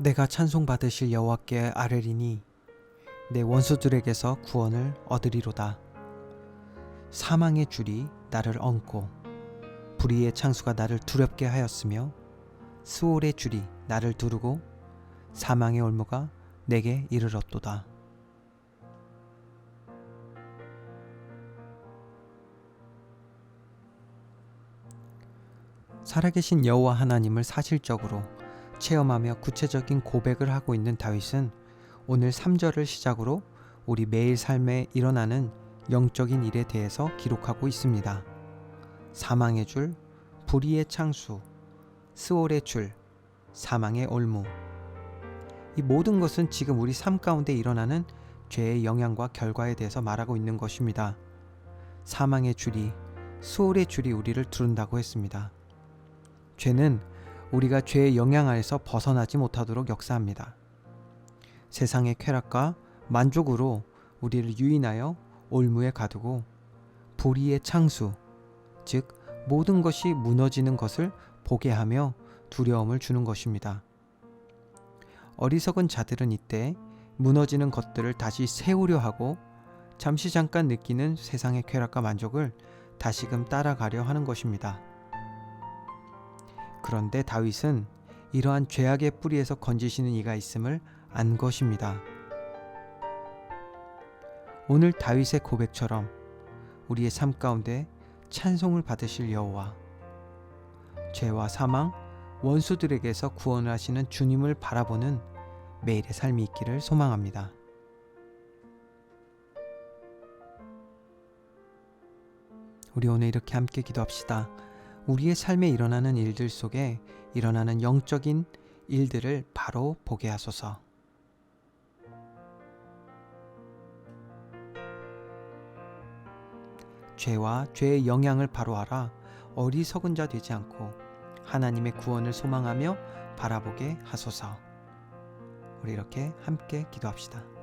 내가 찬송 받으실 여호와께 아뢰리니 내 원수들에게서 구원을 얻으리로다. 사망의 줄이 나를 얹고 불의의 창수가 나를 두렵게 하였으며 스올의 줄이 나를 두르고 사망의 올무가 내게 이르렀도다. 살아계신 여호와 하나님을 사실적으로 체험하며 구체적인 고백을 하고 있는 다윗은 오늘 3절을 시작으로 우리 매일 삶에 일어나는 영적인 일에 대해서 기록하고 있습니다. 사망의 줄, 불의의 창수, 스올의 줄, 사망의 올무. 이 모든 것은 지금 우리 삶 가운데 일어나는 죄의 영향과 결과에 대해서 말하고 있는 것입니다. 사망의 줄이, 스올의 줄이 우리를 두른다고 했습니다. 죄는 우리가 죄의 영향 아래서 벗어나지 못하도록 역사합니다. 세상의 쾌락과 만족으로 우리를 유인하여 올무에 가두고 불의의 창수, 즉 모든 것이 무너지는 것을 보게 하며 두려움을 주는 것입니다. 어리석은 자들은 이때 무너지는 것들을 다시 세우려 하고 잠시 잠깐 느끼는 세상의 쾌락과 만족을 다시금 따라가려 하는 것입니다. 그런데 다윗은 이러한 죄악의 뿌리에서 건지시는 이가 있음을 안 것입니다. 오늘 다윗의 고백처럼 우리의 삶 가운데 찬송을 받으실 여호와 죄와 사망 원수들에게서 구원을 하시는 주님을 바라보는 매일의 삶이 있기를 소망합니다. 우리 오늘 이렇게 함께 기도합시다. 우리의 삶에 일어나는 일들 속에 일어나는 영적인 일들을 바로 보게 하소서. 죄와 죄의 영향을 바로 알아 어리석은 자 되지 않고 하나님의 구원을 소망하며 바라보게 하소서. 우리 이렇게 함께 기도합시다.